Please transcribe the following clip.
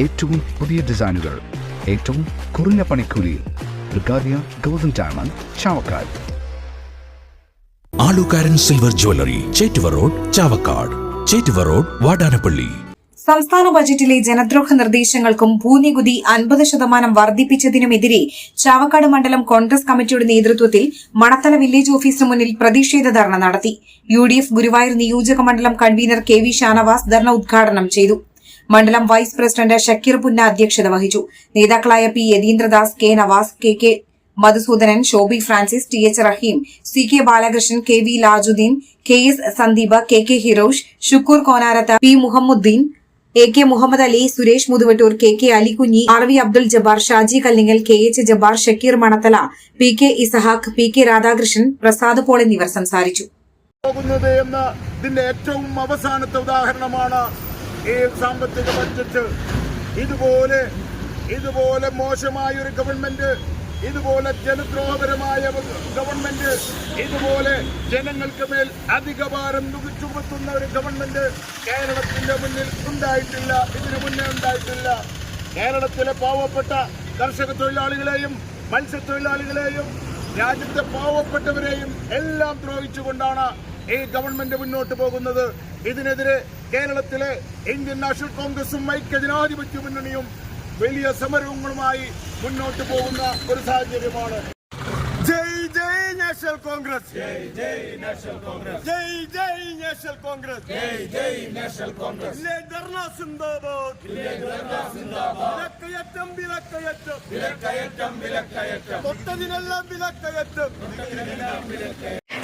ഏറ്റവും പുതിയ ഡിസൈനുകൾ ഏറ്റവും കുറഞ്ഞ പണിക്കൂലിയിൽ. ബ്രിഗാദിയ golden diamond Chavakkad. Alukkaran silver jewellery Chettuva road Chavakkad. Chettuva road Vadanappally. സംസ്ഥാന ബജറ്റിലെ ജനദ്രോഹ നിർദ്ദേശങ്ങൾക്കും ഭൂനികുതി അൻപത് ശതമാനം വർദ്ധിപ്പിച്ചതിനുമെതിരെ ചാവക്കാട് മണ്ഡലം കോൺഗ്രസ് കമ്മിറ്റിയുടെ നേതൃത്വത്തിൽ മണത്തല വില്ലേജ് ഓഫീസിന് മുന്നിൽ പ്രതിഷേധ ധർണ നടത്തി. യു ഡി എഫ് ഗുരുവായൂർ നിയോജക മണ്ഡലം convener K V Shanavas dharna ഉദ്ഘാടനം ചെയ്തു. മണ്ഡലം വൈസ് പ്രസിഡന്റ് ഷക്കീർ പുന്ന അധ്യക്ഷത വഹിച്ചു. നേതാക്കളായ P Yathindradas K Navas K K Madhusudanan Shobi Francis T H Rahim C K Balakrishnan K V Lajuddin K S Sandeep K K Hirosh Shukoor Konarath P Muhammuddin A K Muhammad Ali Suresh Muthuvattoor K K Alikunji R V Abdul Jabbar Shaji Kallingal K H Jabbar Shakeer Manathala P K Isahaq P K Radhakrishnan Prasad Paul എന്നിവർ സംസാരിച്ചു. എന്ന ഇതിന്റെ ഏറ്റവും അവസാനത്തെ ഉദാഹരണമാണ് ഈ സാമ്പത്തിക budget ഇതുപോലെ ഇതുപോലെ മോശമായ ഒരു ഗവൺമെന്റ് ഇതുപോലെ ജനദ്രോഹപരമായ ഗവൺമെന്റ് ഇതുപോലെ ജനങ്ങൾക്ക് മേൽ അധികഭാരം ചുമത്തുന്ന ഒരു ഗവൺമെന്റ് കേരളത്തിന്റെ മുന്നിൽ ഉണ്ടായിട്ടില്ല ഇതിനു മുന്നേ ഉണ്ടായിട്ടില്ല. കേരളത്തിലെ പാവപ്പെട്ട കർഷക തൊഴിലാളികളെയും മത്സ്യത്തൊഴിലാളികളെയും രാജ്യത്തെ പാവപ്പെട്ടവരെയും എല്ലാം ദ്രോഹിച്ചുകൊണ്ടാണ് ഈ ഗവൺമെന്റ് മുന്നോട്ട് പോകുന്നത്. ഇതിനെതിരെ കേരളത്തിലെ ഇന്ത്യൻ നാഷണൽ കോൺഗ്രസും ഐക്യ ജനാധിപത്യ മുന്നണിയും വലിയ സമരങ്ങളുമായി മുന്നോട്ട് പോകുന്ന ഒരു സാഹചര്യമാണ്. ജയ് ജയ് നാഷണൽ കോൺഗ്രസ്. ജയ് ജയ് നാഷണൽ കോൺഗ്രസ്. ജയ് ജയ് നാഷണൽ കോൺഗ്രസ്. ജയ് ജയ് നാഷണൽ കോൺഗ്രസ്. ധർണ സിന്ദാബാദ്. വിലക്കയറ്റം വിലക്കയറ്റം. വിലക്കയറ്റം വിലക്കയറ്റം. തൊട്ടതിനെല്ലാം വിലക്കയറ്റം.